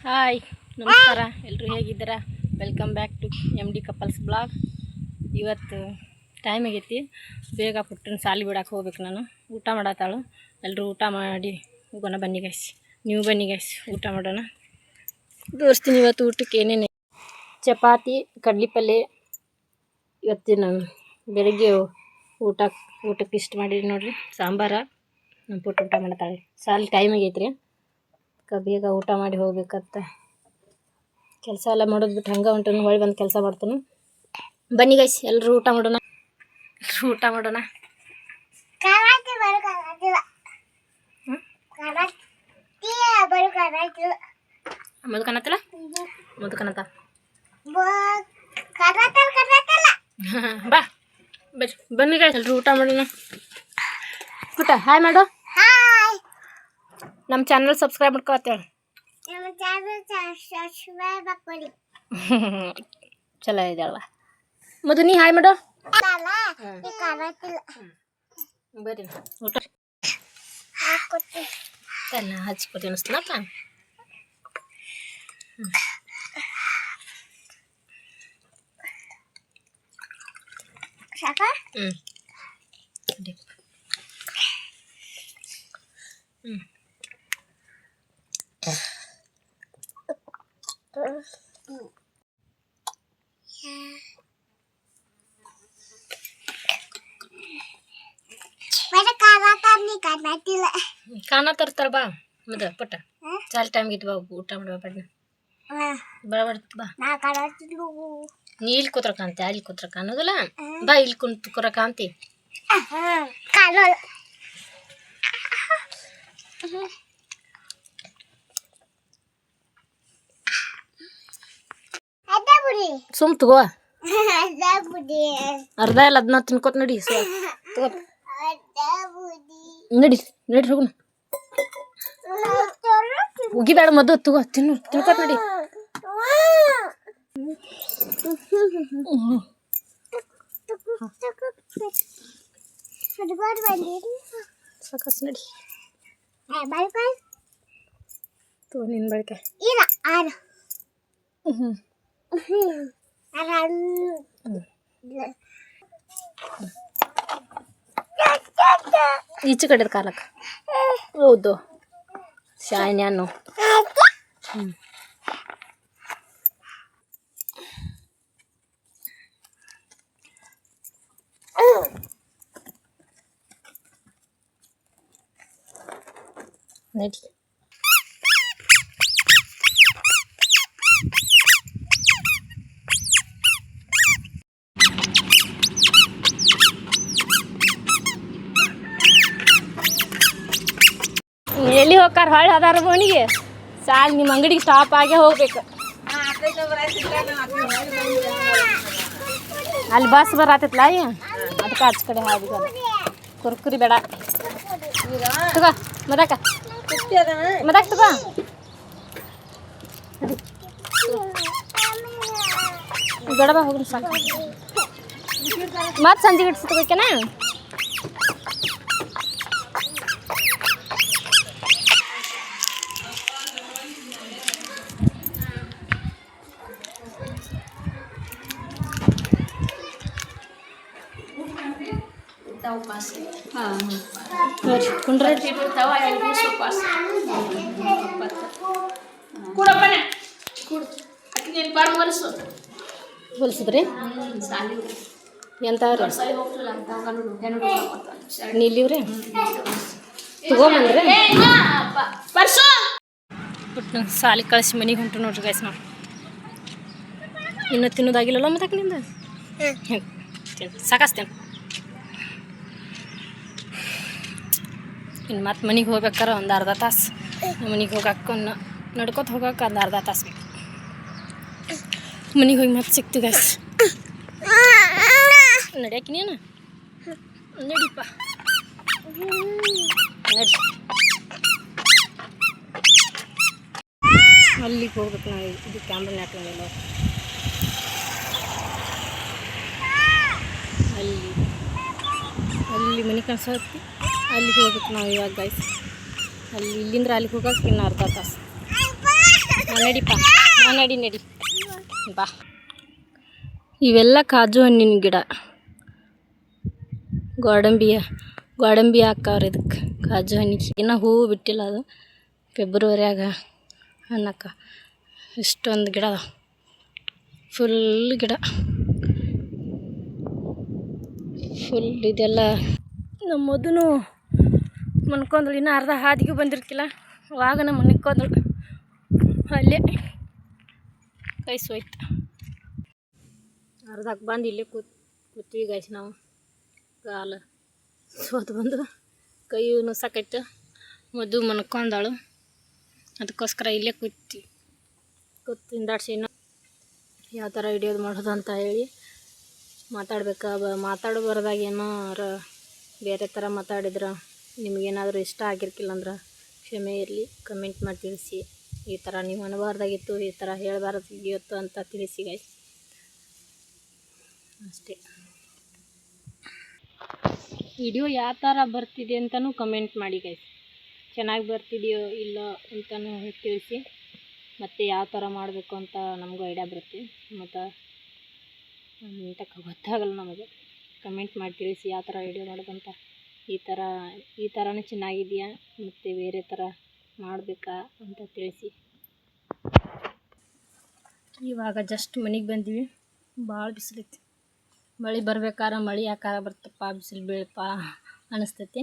Hi, ನಮಸ್ಕಾರ. ಎಲ್ಲರೂ ಹೇಗಿದ್ದೀರಾ? Welcome back to M D couples blog ಇವತ್ತು ಟೈಮ್ ಆಗೈತಿ. ಬೇಗ ಪುಟ್ಟನ ಸಾಲಿ ಬಿಡಕ್ಕೆ ಹೋಗ್ಬೇಕು ನಾನು. ಊಟ ಮಾಡತ್ತಾಳು ಎಲ್ಲರೂ ಊಟ ಮಾಡಿ ಹೋಗೋಣ ಬನ್ನಿ ಗೈಸ್ ನೀವು ಬನ್ನಿ ಗೈಸ್ ಊಟ ಮಾಡೋಣ. ತೋರಿಸ್ತೀನಿ ಇವತ್ತು ಊಟಕ್ಕೆ ಏನೇನು ಚಪಾತಿ ಕಡ್ಲಿ ಪಲ್ಯ ಇವತ್ತಿನ ಬೆಳಗ್ಗೆ ಊಟ, ಊಟಕ್ಕೆ ಇಷ್ಟ ಮಾಡಿರಿ ನೋಡಿರಿ, ಸಾಂಬಾರ. ನಮ್ಮ ಪುಟ್ಟ ಊಟ ಮಾಡ್ತಾಳೆ. ಸಾಲಿ ಟೈಮ್ ಆಗೈತ್ರಿ. ಅದ್ಕೆ ಬೇಗ ಊಟ ಮಾಡಿ ಹೋಗ್ಬೇಕತ್ತ. ಕೆಲಸ ಎಲ್ಲ ಮಾಡೋದು ಬಿಟ್ಟು ಹಂಗೆ ಹೊಂಟನು ಹೊಳಿ ಬಂದು ಕೆಲಸ ಮಾಡ್ತಾನೆ. ಬನ್ನಿ ಗೈಸ್ ಎಲ್ಲರೂ ಊಟ ಮಾಡೋಣ. ಎಲ್ಲರೂ ಊಟ ಮಾಡೋಣ. ಮದುಕನತ್ತಲ್ಲ ಮದುಕನತ್ತ ಕರಾಟೆ ಕರಾಟಲ್ಲ ಬಾ ಬನ್ನಿ ಗೈಸ್ ಎಲ್ಲರೂ ಊಟ ಮಾಡೋಣ. ಊಟ ಹಾಯ್ ಮಾಡು. ನಮ್ಮ ಚಾನಲ್ ಸಬ್ಸ್ಕ್ರೈಬ್ ಮಾಡ್ಕೊತೇಳಿ ನಮ್ಮ ಚಾನಲ್ ಸಬ್ಸ್ಕ್ರೈಬ್ ಮಾಡ್ಕೊಳ್ಳಿ ಚಲೋ ಇದೆ ಅಲ್ವಾ? ಮಧು ನೀ ಹಾಯ್ ಮಾಡು. ಅಲ್ಲ ಈ ಕರಾಟಿಲ್ಲ ಬರ್ರಿ ಊಟ. ಹಾಕೊಡ್ತೀನಿ ಎಲ್ಲ ಹಚ್ಕೊತಿ ಅನಿಸ್ತಲಪ್ಪ ಸಾಕ? ಹ್ಞೂ ಅಡ್ಡಿ. ಹ್ಞೂ ಬರ ಕರಾಟ ನೀ ಕರಾಟಿಲ್ಲ ಖಾನ ತರ್ತಾರ ಬಾ ಮದ ಪುಟ್ಟ. ಚಾಲ್ ಟೈಮ್ ಇತ್ತು ಬಾ ಊಟ ಮಾಡುವ ಬಣ್ಣ ಬಡ ಬಡ ಬಾ. ನಾ ಕರಾಟಿಲ್ಲ ನೀ ಇಲ್ಲಿ ಕೂತ್ರ ಕಾಂತಿ ಅಲ್ಲಿ ಕೂತ್ರ ಕಾಣೋದಿಲ್ಲ. ಬಾ, ಇಲ್ಲಿ ಕುಂತ್ ಕೂರ ಕಾಂತಿ ಕಾಣೋಲ್ಲ ಅದ ಬುಡಿ ಸುಮ್ ತಗೋ. ಅರ್ಧ ಇಲ್ಲ ಅದನ್ನ ತಿನ್ಕೋತ ನಡಿ ತಗೋ. ನಡಿ ನಡಿ ಹೋಗುಣ ಉಗಿಬೇಡ ಮದ್ದು ತಗೋ ತಿನ್ನು ತಿನ್ಕೋತ ನಡಿ. ಸಾಕಸ್ ನಡಿ. ತಗೋ ನಿನ್ ಬಳಕೆ ಇಲ್ಲ ಹ್ಞೂ ಈಚೆ ಕಡೆದ ಕಾಲಕ್ಕೆ ಹೌದು ಶಾಯ್ನ್ಯಾನು ಹ್ಞೂ ನಡಿ ಎಲ್ಲಿ ಹೋಗ್ತಾರ ಹೊಳ್ಳಿ ಅದಾರ ಬೋನಿಗೆ ಸಾಲ್ ನಿಮ್ಮ ಅಂಗಡಿಗೆ ಸ್ಟಾಪ್ ಆಗೇ ಹೋಗ್ಬೇಕು. ಅಲ್ಲಿ ಬಸ್ ಬರತ್ತೈತ್ಲ ಅಯ್ಯ? ಅದಕ್ಕೆ ಆಚೆ ಕಡೆ ಹಾದಿಗೆ ಅದು ಕುರ್ಕುರಿ ಬೇಡ. ತಗೋ ಮದಕ ಮದಕ ತಗೋ. ಬೇಡ ಬಾ ಹೋಗ್ರಿ ಸಾಕು. ಮತ್ತೆ ಸಂಜೆಗೆ ಇಡ್ಸಿ ತಗೋಕೇನಾ ಹಾಂ ನೋಡ್ರಿ ಕುಂಡ್ರಿ ಹೊಲ್ಸಿದ್ರಿ ಎಂತವ್ರಿ ನೀಲಿವ್ರಿ ತಗೊಂಬಂದ್ರಿ? ಬಿಟ್ಟು ಸಾಲಿ ಕಳಿಸಿ ಮನೆಗೆ ಹೊಂಟು ನೋಡ್ರಿ ಗೈಸ್ ನಾವು ಇನ್ನೂ ತಿನ್ನೋದಾಗಿಲ್ಲಲ್ಲ ಮತ್ತೆ ನಿಂದ ಸಾಕಸ್ತೇನೆ ಇನ್ನು ಮತ್ತೆ ಮನೆಗೆ ಹೋಗ್ಬೇಕಾರೆ ಒಂದು ಅರ್ಧ ತಾಸು. ಮನೆಗೆ ಹೋಗಕ್ಕೆ ಒಂದು ನಡ್ಕೊತ ಹೋಗಕ್ಕೆ ಒಂದು ಅರ್ಧ ತಾಸು ಬೇಕು. ಮನೆಗೆ ಹೋಗಿ ಮತ್ತೆ ಸಿಗ್ತೀವಿ ಗೈಸ್ ನಡ್ಯಾಕಿ ನೀನು? ನಡಿಪ್ಪ. ನಡಿ. ಅಲ್ಲಿಗೆ ಹೋಗ್ಬೇಕು ನಾವು ಇದು ಕ್ಯಾಮ್ರಾ ನಾಟಕನೆಲ್ಲ ಅಲ್ಲಿ. ಅಲ್ಲಿ ಮನೆ ಕಾಣಿಸತ್ತಿ ಅಲ್ಲಿಗೆ ಹೋಗ್ಬೇಕು ನಾವು ಇವಾಗ ಗೈಸ್ ಅಲ್ಲಿ ಇಲ್ಲಿಂದ್ರೆ ಅಲ್ಲಿಗೆ ಹೋಗಕ್ಕೆ ಇನ್ನು ಅರ್ಧ ತಾಸು. ನಡಿಪಾ ನಡಿ ನಡಿ ಬಾ. ಇವೆಲ್ಲ ಕಾಜು ಹಣ್ಣಿನ ಗಿಡ. ಗೋಡಂಬಿಯ, ಗೋಡಂಬಿ ಹಾಕವ್ರ ಇದಕ್ಕೆ ಕಾಜು ಹಣ್ಣಿಗೆ. ಇನ್ನೂ ಹೂವು ಬಿಟ್ಟಿಲ್ಲ ಅದು. ಫೆಬ್ರವರಿಯಾಗ ಅನ್ನಕ್ಕ. ಇಷ್ಟೊಂದು ಗಿಡ ಫುಲ್ ಗಿಡ. ಫುಲ್ ಇದೆಲ್ಲ. ನಮ್ಮ ಮಧುನು ಮನ್ಕೊಂಡ್ಳು, ಇನ್ನೂ ಅರ್ಧ ಹಾದಿಗೆ ಬಂದಿರ್ತಿಲ್ಲ. ವಾಗನ ಮನ್ಕೊಂದಳು ಅಲ್ಲೇ ಕೈ ಸೋಯ್ತು ಅರ್ಧಕ್ಕೆ ಬಂದು ಇಲ್ಲೇ ಕೂತ್, ಕೂತ್ವಿ ಗಾಯ್ಸ್ ನಾವು. ಕಾಲು ಸೋತು ಬಂದು ಕೈಯೂ ನುಸಾಕೈತು. ಮದ್ದು ಮನ್ಕೊಂಡಾಳು. ಅದಕ್ಕೋಸ್ಕರ ಇಲ್ಲೇ ಕೂತಿ ಕೂತು ಹಿಂದಾಡ್ಸಿ ಇನ್ನೂ ಯಾವ ಥರ ಹಿಡಿಯೋದು ಮಾಡೋದು ಅಂತ ಹೇಳಿ ಮಾತಾಡ್ಬೇಕಾ ಮಾತಾಡೋ ಬರೋದಾಗ ಏನೋ ಬೇರೆ ಥರ ಮಾತಾಡಿದ್ರೆ. ನಿಮಗೇನಾದರೂ ಇಷ್ಟ ಆಗಿರ್ಕಿಲ್ಲ ಅಂದ್ರೆ ಕ್ಷಮೆ ಇರಲಿ ಕಮೆಂಟ್ ಮಾಡಿ ತಿಳಿಸಿ. ಈ ಥರ ನೀವು ಅನ್ಬಾರ್ದಾಗಿತ್ತು, ಈ ಥರ ಹೇಳಬಾರ್ದಾಗಿತ್ತು ಅಂತ ತಿಳಿಸಿ ಗಾಯ್ಸ್ ಅಷ್ಟೇ. ವಿಡಿಯೋ ಯಾವ ಥರ ಬರ್ತಿದೆ ಅಂತಲೂ ಕಮೆಂಟ್ ಮಾಡಿ ಗೈಸ್ ಚೆನ್ನಾಗಿ ಬರ್ತಿದೆಯೋ ಇಲ್ಲ ಅಂತಲೂ ತಿಳಿಸಿ. ಮತ್ತು ಯಾವ ಥರ ಮಾಡಬೇಕು ಅಂತ ನಮಗೂ ಐಡಿಯಾ ಬರುತ್ತೆ. ಮತ್ತು ಅಂತ ಗೊತ್ತಾಗಲ್ಲ ನಮಗೆ. ಕಮೆಂಟ್ ಮಾಡಿ ತಿಳಿಸಿ ಯಾವ ಥರ ವಿಡಿಯೋ ಮಾಡೋದಂತ. ಈ ಥರ, ಈ ಥರನೂ ಚೆನ್ನಾಗಿದೆಯಾ? ಮತ್ತು ಬೇರೆ ಥರ ಮಾಡಬೇಕಾ ಅಂತ ತಿಳಿಸಿ. ಇವಾಗ ಜಸ್ಟ್ ಮನೆಗೆ ಬಂದ್ವಿ. ಭಾಳ ಬಿಸಿಲೈತಿ ಮಳೆ ಬರ್ಬೇಕಾರೆ ಮಳೆ ಯಾಕಾರ ಬರ್ತಪ್ಪ, ಬಿಸಿಲು ಬೀಳಪ್ಪ ಅನಿಸ್ತೈತಿ.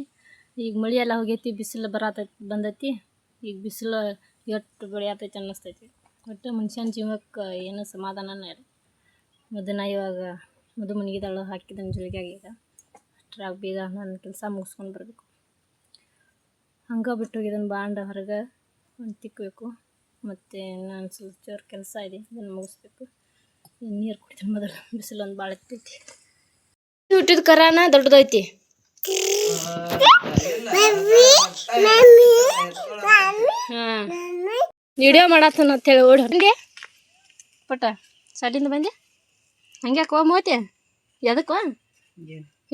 ಈಗ ಮಳೆ ಎಲ್ಲ ಹೋಗೈತಿ, ಬಿಸಿಲು ಬರತೈತಿ ಬಂದೈತಿ. ಈಗ ಬಿಸಿಲು ಎಷ್ಟು ಬೆಳೆಯತೈತಿ ಅನ್ನಿಸ್ತೈತಿ ಒಟ್ಟು ಮನುಷ್ಯನ ಜೀವಕ್ಕೆ ಏನೂ ಸಮಾಧಾನನೇ ಇಲ್ಲ. ಮೊದಲ ಇವಾಗ ಮದು ಹಾಕಿದ ಹಾಕಿದ್ದಾನೆ ಜುಳಿಗ್ಯಾಗ ಈಗ ಅಷ್ಟ್ರಾಗ ಬೇಗ ನನ್ನ ಕೆಲಸ ಮುಗಿಸ್ಕೊಂಡು ಬರಬೇಕು. ಹಂಗೆ ಬಿಟ್ಟು ಇದನ್ನು ಬಾಂಡ ಹೊರಗೆ ಒಂದು ತಿಕ್ಕಬೇಕು ಮತ್ತು ನಾನು ಸ್ವಲ್ಪ ಜೋರು ಕೆಲಸ ಇದೆ ಇದನ್ನು ಮುಗಿಸ್ಬೇಕು. ನೀರು ಕುಡಿತೀನಿ ಮೊದಲು ಬಿಸಿಲೊಂದು ಭಾಳ ಇರ್ತೈತಿ. ಹುಟ್ಟಿದ ಕರಾನ ದೊಡ್ಡದೈತಿ ವಿಡಿಯೋ ಅಂತ ಹೇಳಿ ಓಡಿ ಹಂಗೆ ಪಟ ಸಡಿಂದ ಬಂದೆ. ಹಂಗೆ ಕೋಮೋತೆ ಎದಕ್ಕೋ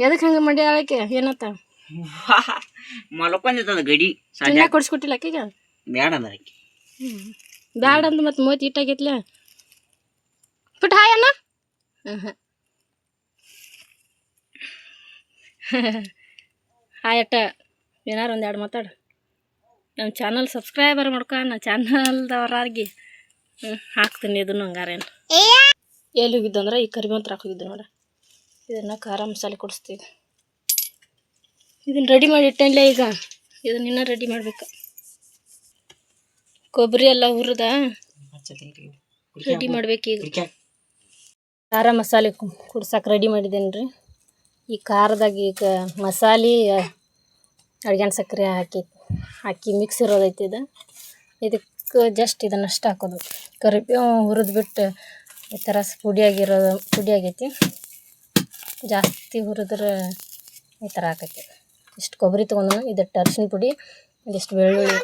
ಎದಕ್ಕೆ ಹಂಗೆ ಮಾಡಿ ಆಳಕ್ಕೆ ಏನತ್ತ? ಗಡಿ ತಿನ್ನ ಕೊಡಿಸ್ಕೊಟ್ಟಿಲ್ಲ ಆಕೆಗೆ? ಬ್ಯಾಡ ಅಂದ್ರ ಆಕಿ. ಬ್ಯಾಡ ಅಂದ ಮತ್ತೆ ಮೋತಿ ಇಟ್ಟಾಗೈತ್ಲ. ಪುಟ್ಟ ಹಾಯ್ ಅಣ್ಣ. ಹಾಯ್ ಅಟ್ಟ ಏನಾರು ಒಂದು ಎರಡು ಮಾತಾಡು. ನಮ್ಮ ಚಾನಲ್ ಸಬ್ಸ್ಕ್ರೈಬರ್ ಮಾಡ್ಕೊ ನನ್ನ ಚಾನಲ್ದವ್ರಾಗಿ. ಹ್ಞೂ ಹಾಕ್ತೀನಿ ಇದನ್ನು ಹಂಗಾರೇನು ಎಲ್ಲಿ ಹೋಗಿದ್ದು ಅಂದ್ರೆ ಈ ಕರಿಮಂತ್ರ ಹಾಕೋಗಿದ್ದು ನೋಡ. ಇದನ್ನು ಖಾರ ಮಸಾಲೆ ಕೊಡಿಸ್ತೀವಿ. ಇದನ್ನು ರೆಡಿ ಮಾಡಿ ಈಗ ಇದನ್ನ ಇನ್ನೂ ರೆಡಿ ಮಾಡಬೇಕು. ಕೊಬ್ಬರಿ ಎಲ್ಲ ಹುರಿದ ರೆಡಿ ಮಾಡಬೇಕೀಗ ಖಾರ ಮಸಾಲೆ ಕುಡ್ಸಕ್ಕೆ ರೆಡಿ ಮಾಡಿದ್ದೇನೆ ರೀ ಈ ಖಾರದಾಗ ಈಗ ಮಸಾಲೆ, ಅಡ್ಗೆನ ಸಕ್ಕರೆ ಹಾಕಿ ಹಾಕಿ ಮಿಕ್ಸ್ ಇರೋದೈತಿ ಇದು. ಇದಕ್ಕೆ ಜಸ್ಟ್ ಇದನ್ನಷ್ಟು ಹಾಕೋದು. ಕರಿಬೇವು ಹುರಿದ್ಬಿಟ್ಟು ಈ ಥರ ಪುಡಿಯಾಗಿರೋದು ಪುಡಿಯಾಗೈತಿ ಜಾಸ್ತಿ ಹುರಿದ್ರೆ ಈ ಥರ ಆಕೈತಿ. ಇಷ್ಟು ಕೊಬ್ಬರಿ ತೊಗೊಂಡು ಇದು ಅರ್ಶಿನ ಪುಡಿ, ಇದಿಷ್ಟು ಬೆಳ್ಳುಳ್ಳಿ.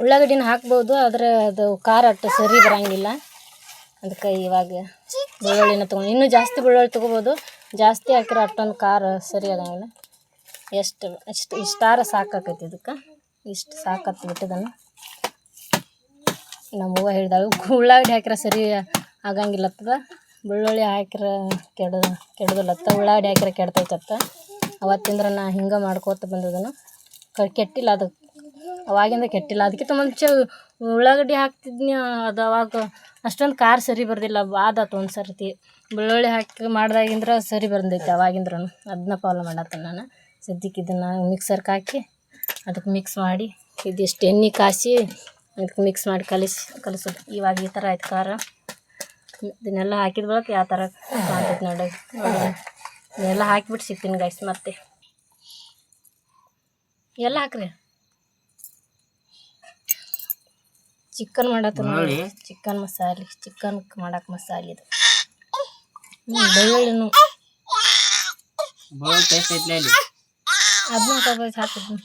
ಉಳ್ಳಾಗಡ್ಡಿನ ಹಾಕ್ಬೋದು, ಆದರೆ ಅದು ಖಾರ ಅಟ್ಟು ಸರಿ ಬರೋಂಗಿಲ್ಲ. ಅದಕ್ಕೆ ಇವಾಗ ಬೆಳ್ಳುಳ್ಳಿನ ತೊಗೊಂಡು, ಇನ್ನೂ ಜಾಸ್ತಿ ಬೆಳ್ಳುಳ್ಳಿ ತೊಗೋಬೋದು. ಜಾಸ್ತಿ ಹಾಕಿದ್ರೆ ಅಷ್ಟೊಂದು ಖಾರ ಸರಿ ಆಗಂಗಿಲ್ಲ ಎಷ್ಟು ಅಷ್ಟು ಇಷ್ಟಾರ ಸಾಕಾಕೈತಿ ಇದಕ್ಕೆ. ಇಷ್ಟು ಸಾಕತ್ತು ಬಿಟ್ಟಿದ್ದನ್ನು ನಮ್ಮವ್ವ ಹೇಳಿದಾಗ ಉಳ್ಳಾಗಡ್ಡಿ ಹಾಕಿದ್ರೆ ಸರಿ ಆಗಂಗಿಲ್ಲತ್ತದ. ಬೆಳ್ಳುಳ್ಳಿ ಹಾಕಿದ್ರೆ ಕೆಡ ಕೆಡದಲ್ಲತ್ತ ಉಳ್ಳಾಗಡ್ಡಿ ಹಾಕಿದ್ರೆ ಕೆಡ್ತೈತತ್ತ. ಅವತ್ತಿಂದ್ರ ನಾ ಹಿಂಗೆ ಮಾಡ್ಕೋತ ಬಂದದನು. ಕ, ಕೆಟ್ಟಿಲ್ಲ ಅದು. ಅವಾಗಿಂದ ಕೆಟ್ಟಿಲ್ಲ. ಅದಕ್ಕಿಂತ ಮುಂಚೆ ಉಳ್ಳಾಗಡ್ಡಿ ಹಾಕ್ತಿದ್ನಿ ಅದು ಅವಾಗ ಅಷ್ಟೊಂದು ಖಾರ ಸರಿ ಬರ್ದಿಲ್ಲ. ಆದಾತು ಒಂದು ಸರ್ತಿ. ಬೆಳ್ಳುಳ್ಳಿ ಹಾಕಿ ಮಾಡ್ದಾಗಿಂದ್ರ ಸರಿ ಬಂದೈತೆ ಅವಾಗಿಂದ್ರೂ ಅದನ್ನ ಫಾಲೋ ಮಾಡತ್ತೆ ನಾನು. ಸದ್ಯಕ್ಕೆ ಇದನ್ನು ಮಿಕ್ಸರ್ಗೆ ಹಾಕಿ ಅದಕ್ಕೆ ಮಿಕ್ಸ್ ಮಾಡಿ, ಇದಿಷ್ಟು ಎಣ್ಣೆ ಕಾಯಿಸಿ ಅದಕ್ಕೆ ಮಿಕ್ಸ್ ಮಾಡಿ ಕಲಿಸಿ, ಕಲಿಸೋದು. ಇವಾಗ ಈ ಥರ ಆಯ್ತು ಖಾರ. ಇದನ್ನೆಲ್ಲ ಹಾಕಿದ ಬಳಕ ಯಾವ ಥರ ಕಾಣ್ತೈತೆ ನೋಡಿ. ಇದನ್ನೆಲ್ಲ ಹಾಕಿಬಿಟ್ಟು ಸಿಗ್ತೀನಿ ಗೈಸ್ ಮತ್ತೆ. ಎಲ್ಲ ಹಾಕ್ರಿ. ಚಿಕನ್ ಮಾಡತ್ತ ನೋಡಿ. ಚಿಕನ್ ಮಸಾಲೆ ಚಿಕನ್ ಮಾಡಕ್ಕೆ ಮಸಾಲೆ ಇದು. ಬೆಳ್ಳುಳ್ಳಿನೂ. ಅದನ್ನ ಹಾಕಿದ್ನು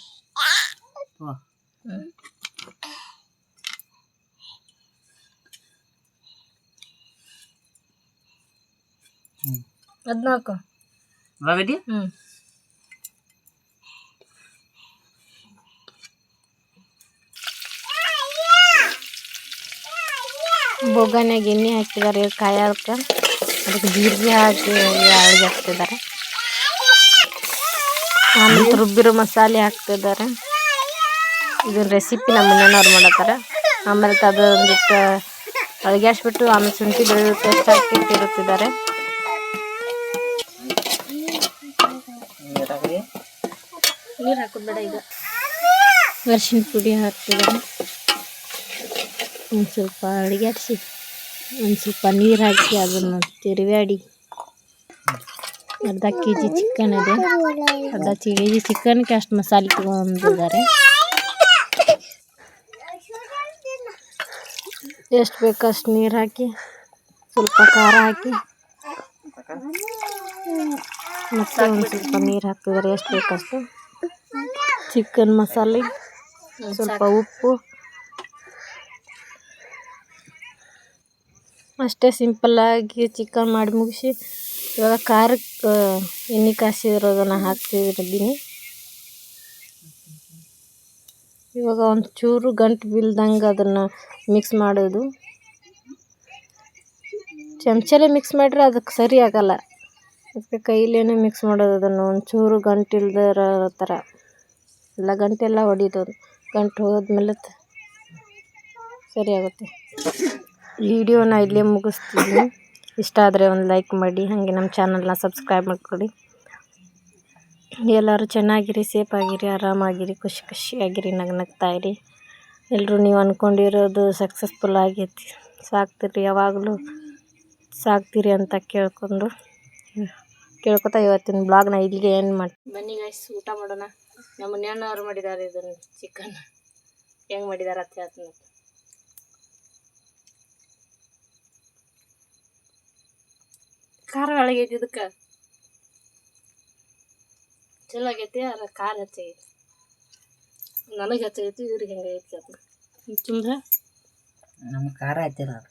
ಹಾಕು ಉಳ್ಳಾಗಡ್ಡಿ ಹ್ಞೂ ಬೊಗನ್ಯಾಗ ಎಣ್ಣೆ ಹಾಕಿದ್ದಾರೆ ಕಾಯಕ್ಕೆ ಅದಕ್ಕೆ ಜೀರಿಗೆ ಹಾಕಿ ಅಳಿಗೆ ಹಾಕ್ತಿದ್ದಾರೆ. ಆಮೇಲೆ ರುಬ್ಬಿರೋ ಮಸಾಲೆ ಹಾಕ್ತಿದ್ದಾರೆ. ಇದನ್ನ ರೆಸಿಪಿ ನಮ್ಮ ಮನೆಯವ್ರು ಮಾಡತ್ತಾರ. ಆಮೇಲೆ ಅದೊಂದಿಟ್ಟು ಹಾಸ್ಬಿಟ್ಟು ಆಮೇಲೆ ಶುಂಠಿ ಬೆಳ್ಳುಳ್ಳಿ ಟೇಸ್ಟ್ ಹಾಕಿ ತಿರುತ್ತಿದ್ದಾರೆ ನೀರು ಹಾಕಿದೆ ನೀರು ಹಾಕೋದು ಬೇಡ ಈಗ. ಅರಿಶಿನ ಪುಡಿ ಹಾಕ್ತಿದ್ದಾರೆ ಒಂದು ಸ್ವಲ್ಪ ಅಡಿಗಾಡಿಸಿ ಒಂದು ಸ್ವಲ್ಪ ನೀರು ಹಾಕಿ ಅದನ್ನು ತಿರುವಾಡಿ ಅರ್ಧ ಕೆ ಜಿ ಚಿಕನ್ ಇದೆ. ಅರ್ಧ ಕೆ ಜಿ ಚಿಕನ್ಗೆ ಅಷ್ಟು ಮಸಾಲೆ ತಗೊಂಡಿದ್ದಾರೆ. ಎಷ್ಟು ಬೇಕು ಅಷ್ಟು ನೀರು ಹಾಕಿ, ಸ್ವಲ್ಪ ಖಾರ ಹಾಕಿ. ಮತ್ತೆ ಒಂದು ಸ್ವಲ್ಪ ನೀರು ಹಾಕ್ತಿದ್ದಾರೆ. ಎಷ್ಟು ಬೇಕಷ್ಟು ಚಿಕನ್ ಮಸಾಲೆ ಸ್ವಲ್ಪ ಉಪ್ಪು. ಅಷ್ಟೇ ಸಿಂಪಲ್ಲಾಗಿ ಚಿಕನ್ ಮಾಡಿ ಮುಗಿಸಿ ಇವಾಗ ಖಾರಕ್ಕೆ ಎಣ್ಣೆ ಕಾಸಿರೋದನ್ನು ಹಾಕ್ತಿದ್ದೀನಿ ಇವಾಗ ಒಂದು ಚೂರು ಗಂಟು ಬೀಳ್ದಂಗೆ ಅದನ್ನು ಮಿಕ್ಸ್ ಮಾಡೋದು. ಚಮಚಲ್ಲೇ ಮಿಕ್ಸ್ ಮಾಡಿದ್ರೆ ಅದಕ್ಕೆ ಸರಿ ಆಗೋಲ್ಲ. ಅದಕ್ಕೆ ಕೈಲೇನೆ ಮಿಕ್ಸ್ ಮಾಡೋದು ಅದನ್ನು ಒಂಚೂರು ಚೂರು ಇಲ್ದಿರೋ ಥರ. ಎಲ್ಲ ಗಂಟೆಲ್ಲ ಹೊಡಿಯೋದು ಗಂಟು ಹೋದ್ಮೇಲೆ ತ- ಸರಿ ಆಗುತ್ತೆ. ವಿಡಿಯೋನ ಇಲ್ಲೇ ಮುಗಿಸ್ತೀನಿ. ಇಷ್ಟ ಆದರೆ ಒಂದು ಲೈಕ್ ಮಾಡಿ, ಹಾಗೆ ನಮ್ಮ ಚಾನಲ್ನ ಸಬ್ಸ್ಕ್ರೈಬ್ ಮಾಡ್ಕೊಳ್ಳಿ. ಎಲ್ಲರೂ ಚೆನ್ನಾಗಿರಿ, ಸೇಫ್ ಆಗಿರಿ, ಆರಾಮಾಗಿರಿ, ಖುಷಿ ಖುಷಿಯಾಗಿರಿ ನಗ್ನಗ್ತಾಯಿರಿ ಎಲ್ಲರೂ ನೀವು ಅಂದ್ಕೊಂಡಿರೋದು ಸಕ್ಸಸ್ಫುಲ್ ಆಗೈತಿ. ಸಾಕ್ತಿರಿ, ಯಾವಾಗಲೂ ಸಾಕ್ತೀರಿ ಅಂತ ಕೇಳ್ಕೊಂಡು. ಕೇಳ್ಕೊತಾ ಇವತ್ತಿನ ಬ್ಲಾಗ್ನ ಇಲ್ಲಿಗೆ ಏನು ಮಾಡಿ ಬನ್ನಿ ಗೈಸ್ ಊಟ ಮಾಡೋಣ. ನಮ್ಮ ಮನೆಯವ್ರು ಮಾಡಿದ್ದಾರೆ ಇದನ್ನು ಚಿಕನ್ ಹೆಂಗೆ ಮಾಡಿದ್ದಾರೆ ಅಂತ ಹೇಳ್ತೀನಿ ಖಾರ ಒಳಗೈತಿ ಇದಕ್ಕೆ. ಚಲೋ ಆಗೈತಿ ಅದ್ರ ಖಾರ ಹೆಚ್ಚಾಗೈತಿ. ನನಗೆ ಹೆಚ್ಚಾಗೈತಿ ಇವ್ರಿಗೆ ಹೆಂಗೈತಿ ಅಂತ ತಿಂದ್ರೆ? ನಮ್ಗೆ ಖಾರ ಆಯ್ತಿಲ್ಲ ಅದು.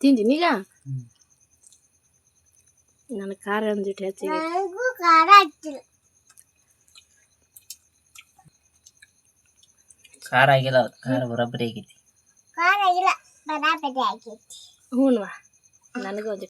ತಿಂತೀನಿ ಈಗ? ಹ್ಮ್. ನನಗೆ ಖಾರ ಒಂದಿಟ್ಟು ಹೆಚ್ಚಾಗೈತಿ. ನನಗೂ ಖಾರ ಹಚ್ಚಿಲ್ಲ ಖಾರ ಆಗಿಲ್ಲ ಅದು ಖಾರ ಬರೋಬ್ಬರಿ ಆಗೈತಿ ಖಾರ ಇಲ್ಲ ಬರಾಬರಿ ಆಗೈತಿ ಹ್ಞೂ ನನಗೂ ಒಂದಿಟ್ಟು